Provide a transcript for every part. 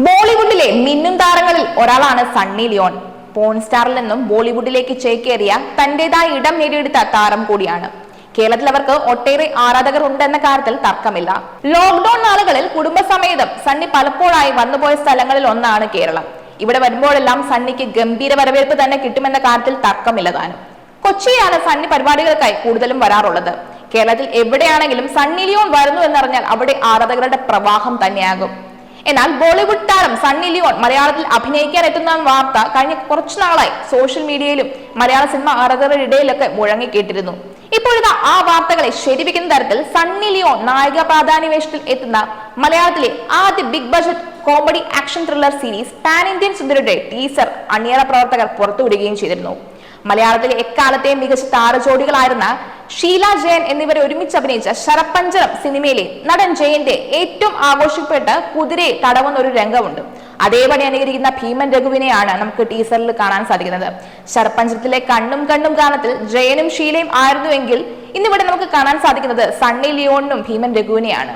ബോളിവുഡിലെ മിന്നും താരങ്ങളിൽ ഒരാളാണ് സണ്ണി ലിയോൺ. പോൺ സ്റ്റാറിൽ നിന്നും ബോളിവുഡിലേക്ക് ചേക്കേറിയ തന്റേതായ ഇടം നേടിയെടുത്ത താരം കൂടിയാണ്. കേരളത്തിൽ അവർക്ക് ഒട്ടേറെ ആരാധകർ ഉണ്ടെന്ന കാര്യത്തിൽ തർക്കമില്ല. ലോക്ക്ഡൌൺ നാളുകളിൽ കുടുംബസമേതം സണ്ണി പലപ്പോഴായി വന്നുപോയ സ്ഥലങ്ങളിൽ ഒന്നാണ് കേരളം. ഇവിടെ വരുമ്പോഴെല്ലാം സണ്ണിക്ക് ഗംഭീര വരവേൽപ്പ് തന്നെ കിട്ടുമെന്ന കാര്യത്തിൽ തർക്കമില്ല താനും. സണ്ണി പരിപാടികൾക്കായി കൂടുതലും വരാറുള്ളത്. കേരളത്തിൽ എവിടെയാണെങ്കിലും സണ്ണി ലിയോൺ വരുന്നു എന്നറിഞ്ഞാൽ അവിടെ ആരാധകരുടെ പ്രവാഹം തന്നെയാകും. എന്നാൽ ബോളിവുഡ് താരം സണ്ണി ലിയോൺ മലയാളത്തിൽ അഭിനയിക്കാൻ എത്തുന്ന വാർത്ത കഴിഞ്ഞ കുറച്ചു നാളായി സോഷ്യൽ മീഡിയയിലും മലയാള സിനിമ ആരാധകരുടെ ഇടയിലൊക്കെ മുഴങ്ങിക്കേട്ടിരുന്നു ഇപ്പോഴിതാ ആ വാർത്തകളെ ശരിപ്പിക്കുന്ന തരത്തിൽ സണ്ണി ലിയോൺ നായിക പ്രാധാന്യ വേഷത്തിൽ എത്തുന്ന മലയാളത്തിലെ ആദ്യ big budget comedy action thriller series pan Indian സുന്ദരിയുടെ teaser അണിയറ പ്രവർത്തകർ പുറത്തുവിടുകയും ചെയ്തിരുന്നു. മലയാളത്തിലെ എക്കാലത്തെയും മികച്ച താരജോഡികളായിരുന്ന ഷീല ജയൻ എന്നിവരെ ഒരുമിച്ച് അഭിനയിച്ച ശരപ്പഞ്ചരം സിനിമയിലെ നടൻ ജയന്റെ ഏറ്റവും ആഘോഷിക്കപ്പെട്ട കുതിരയെ തടവുന്ന ഒരു രംഗമുണ്ട്. അതേപടി അനുകരിക്കുന്ന ഭീമൻ രഘുവിനെയാണ് നമുക്ക് ടീസറിൽ കാണാൻ സാധിക്കുന്നത്. ശരപ്പഞ്ചരത്തിലെ കണ്ണും കണ്ണും ഗാനത്തിൽ ജയനും ഷീലയും ആയിരുന്നുവെങ്കിൽ ഇന്നിവിടെ നമുക്ക് കാണാൻ സാധിക്കുന്നത് സണ്ണി ലിയോണിനും ഭീമൻ രഘുവിനെയാണ്.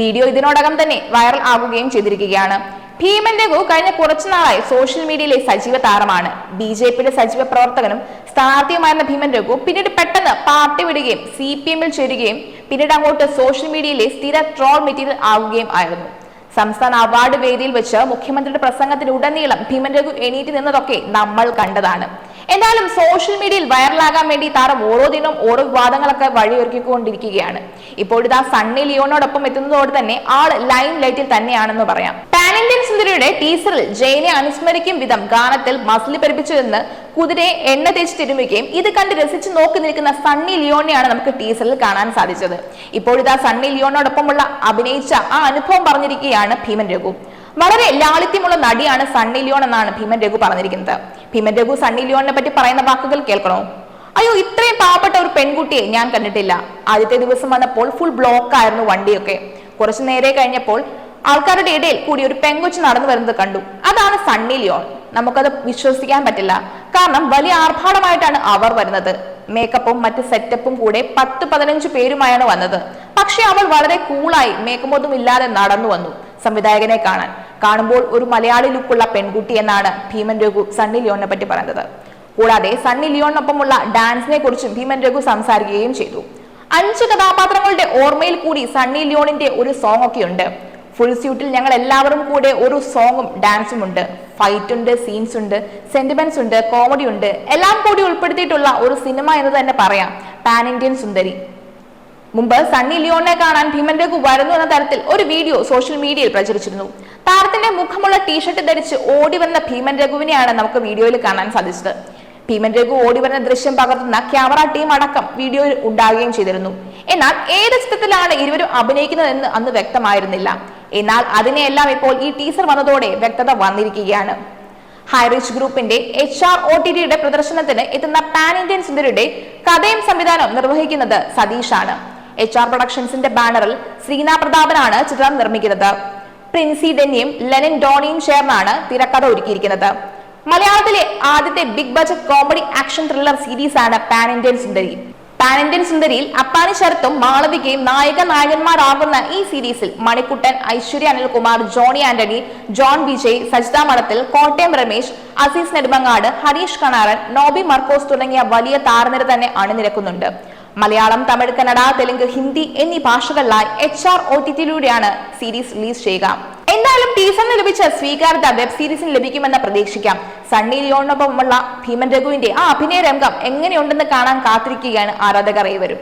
വീഡിയോ ഇതിനോടകം തന്നെ വൈറൽ ആകുകയും ചെയ്തിരിക്കുകയാണ്. ഭീമൻ രഘു കഴിഞ്ഞ കുറച്ചു നാളായി സോഷ്യൽ മീഡിയയിലെ സജീവ താരമാണ്. ബി ജെ പിയുടെ സജീവ പ്രവർത്തകനും സ്ഥാനാർത്ഥിയുമായിരുന്ന ഭീമൻ രഘു പിന്നീട് പെട്ടെന്ന് പാർട്ടി വിടുകയും സി പി എമ്മിൽ ചേരുകയും പിന്നീട് അങ്ങോട്ട് സോഷ്യൽ മീഡിയയിലെ സ്ഥിര ട്രോൾ മെറ്റീരിയൽ ആവുകയും ആയിരുന്നു. സംസ്ഥാന അവാർഡ് വേദിയിൽ വെച്ച് മുഖ്യമന്ത്രിയുടെ പ്രസംഗത്തിന് ഉടനീളം ഭീമൻ രഘു എണീറ്റ് നിന്നതൊക്കെ നമ്മൾ കണ്ടതാണ്. എന്നാലും സോഷ്യൽ മീഡിയയിൽ വൈറലാകാൻ വേണ്ടി താരം ഓരോ ദിനവും ഓരോ വിവാദങ്ങളൊക്കെ വഴിയൊരുക്കിക്കൊണ്ടിരിക്കുകയാണ്. ഇപ്പോഴിതാ സണ്ണി ലിയോണോടൊപ്പം എത്തുന്നതോടെ തന്നെ ആൾ ലൈൻ ലൈറ്റിൽ തന്നെയാണെന്ന് പറയാം. സുന്ദരിയുടെ ടീസറിൽ ജയനെ അനുസ്മരിക്കും വിധം ഗാനത്തിൽ മസിലി പരിപ്പിച്ചുവെന്ന് കുതിരയെ എണ്ണ തേച്ച് തിരുമുകയും ഇത് കണ്ട് രസിച്ച് നോക്കി നിൽക്കുന്ന സണ്ണി ലിയോണിയാണ് നമുക്ക് ടീസറിൽ കാണാൻ സാധിച്ചത്. ഇപ്പോഴിതാ സണ്ണി ലിയോണോടൊപ്പമുള്ള അഭിനയിച്ച ആ അനുഭവം പറഞ്ഞിരിക്കുകയാണ് ഭീമൻ രഘു. വളരെ ലാളിത്യമുള്ള നടിയാണ് സണ്ണി ലിയോൺ എന്നാണ് ഭീമൻ രഘു പറഞ്ഞിരിക്കുന്നത്. ഭീമൻ രഘു സണ്ണി ലിയോണിനെ പറ്റി പറയുന്ന വാക്കുകൾ കേൾക്കണോ? അയ്യോ ഇത്രയും പാവപ്പെട്ട ഒരു പെൺകുട്ടിയെ ഞാൻ കണ്ടിട്ടില്ല. ആദ്യത്തെ ദിവസം വന്നപ്പോൾ ഫുൾ ബ്ലോക്ക് ആയിരുന്നു വണ്ടിയൊക്കെ. കുറച്ചു നേരെ കഴിഞ്ഞപ്പോൾ ആൾക്കാരുടെ ഇടയിൽ കൂടി ഒരു പെങ്കൊച്ച് നടന്നു വരുന്നത് കണ്ടു. അതാണ് സണ്ണി ലിയോൺ. നമുക്കത് വിശ്വസിക്കാൻ പറ്റില്ല. കാരണം വലിയ ആർഭാടമായിട്ടാണ് അവർ വരുന്നത്. മേക്കപ്പും മറ്റ് സെറ്റപ്പും കൂടെ പത്ത് പതിനഞ്ച് പേരുമായാണ് വന്നത്. പക്ഷെ അവൾ വളരെ കൂളായി മേക്കപ്പൊന്നും ഇല്ലാതെ നടന്നു വന്നു സംവിധായകനെ കാണാൻ. കാണുമ്പോൾ ഒരു മലയാളി ലുക്കുള്ള പെൺകുട്ടി എന്നാണ് ഭീമൻ രഘു സണ്ണി ലിയോണിനെ പറ്റി പറഞ്ഞത്. കൂടാതെ സണ്ണി ലിയോണിനൊപ്പമുള്ള ഡാൻസിനെ കുറിച്ചും ഭീമൻ രഘു സംസാരിക്കുകയും ചെയ്തു. അഞ്ച് കഥാപാത്രങ്ങളുടെ ഓർമ്മയിൽ കൂടി സണ്ണി ലിയോണിന്റെ ഒരു സോങ് ഒക്കെ ഉണ്ട് ഫുൾ സ്യൂട്ടിൽ ഞങ്ങൾ എല്ലാവരും കൂടെ ഒരു സോങ്ങും ഡാൻസും ഉണ്ട്. ഫൈറ്റ് ഉണ്ട് സീൻസ് ഉണ്ട് സെന്റിമെന്റ്സ് ഉണ്ട് കോമഡി ഉണ്ട്. എല്ലാം കൂടി ഉൾപ്പെടുത്തിയിട്ടുള്ള ഒരു സിനിമ എന്ന് തന്നെ പറയാം. പാൻ ഇന്ത്യൻ സുന്ദരി മുമ്പ് സണ്ണി ലിയോണിനെ കാണാൻ ഭീമൻ രഘു വരുന്നു എന്ന തരത്തിൽ ഒരു വീഡിയോ സോഷ്യൽ മീഡിയയിൽ പ്രചരിച്ചിരുന്നു. താരത്തിന്റെ മുഖമുള്ള ടീഷർട്ട് ധരിച്ച് ഓടി വന്ന ഭീമൻ രഘുവിനെയാണ് നമുക്ക് വീഡിയോയിൽ കാണാൻ സാധിച്ചത്. ഭീമൻ രഘു ഓടി വരുന്ന ദൃശ്യം പകർത്തുന്ന ക്യാമറ ടീം അടക്കം വീഡിയോയിൽ ഉണ്ടാകുകയും ചെയ്തിരുന്നു. എന്നാൽ ഏത് ചിത്രത്തിലാണ് ഇരുവരും അഭിനയിക്കുന്നതെന്ന് അന്ന് വ്യക്തമായിരുന്നില്ല. എന്നാൽ അതിനെയെല്ലാം ഇപ്പോൾ ഈ ടീസർ വന്നതോടെ വ്യക്തത വന്നിരിക്കുകയാണ്. ഹൈറിച്ച് ഗ്രൂപ്പിന്റെ എച്ച് ആർ ഒ ടി ടിയുടെ പ്രദർശനത്തിന് എത്തുന്ന പാൻ ഇന്ത്യൻ സുന്ദരിയുടെ കഥയും സംവിധാനവും നിർവഹിക്കുന്നത് സതീഷാണ്. എച്ച് ആർ പ്രൊഡക്ഷൻസിന്റെ ബാനറിൽ ശ്രീനാ പ്രതാപനാണ് ചിത്രം നിർമ്മിക്കുന്നത്. പ്രിൻസി ഡെന്നിയും ലെനിൻ ഡോണിയും ചേർന്നാണ് തിരക്കഥ ഒരുക്കിയിരിക്കുന്നത്. മലയാളത്തിലെ ആദ്യത്തെ big budget comedy action thriller series ആണ് pan Indian Sundari pan Indian സുന്ദരിയിൽ Appani ശരത്തും മാളവികയും നായക നായകന്മാരാകുന്ന ഈ സീരീസിൽ മണിക്കുട്ടൻ ഐശ്വര്യ അനിൽകുമാർ ജോണി ആന്റണി ജോൺ വിജയ് സജിത മഠത്തിൽ കോട്ടയം രമേശ് അസീസ് നെടുമങ്ങാട് ഹരീഷ് കണാറൻ നോബി മർക്കോസ് തുടങ്ങിയ വലിയ താരനിര തന്നെ അണിനിരക്കുന്നുണ്ട്. മലയാളം തമിഴ് കന്നഡ തെലുങ്ക് ഹിന്ദി എന്നീ ഭാഷകളിലായി എച്ച് ആർ ഒ ടി ടിയിലൂടെയാണ് സീരീസ് റിലീസ് ചെയ്യുക. എന്തായാലും ടീസറിന് ലഭിച്ച സ്വീകാര്യത വെബ് സീരീസിന് ലഭിക്കുമെന്ന് പ്രതീക്ഷിക്കാം. സണ്ണി ലിയോണിനൊപ്പമുള്ള ഭീമൻ രഘുവിന്റെ ആ അഭിനയ രംഗം എങ്ങനെയുണ്ടെന്ന് കാണാൻ കാത്തിരിക്കുകയാണ് ആരാധകർ ഏവരും.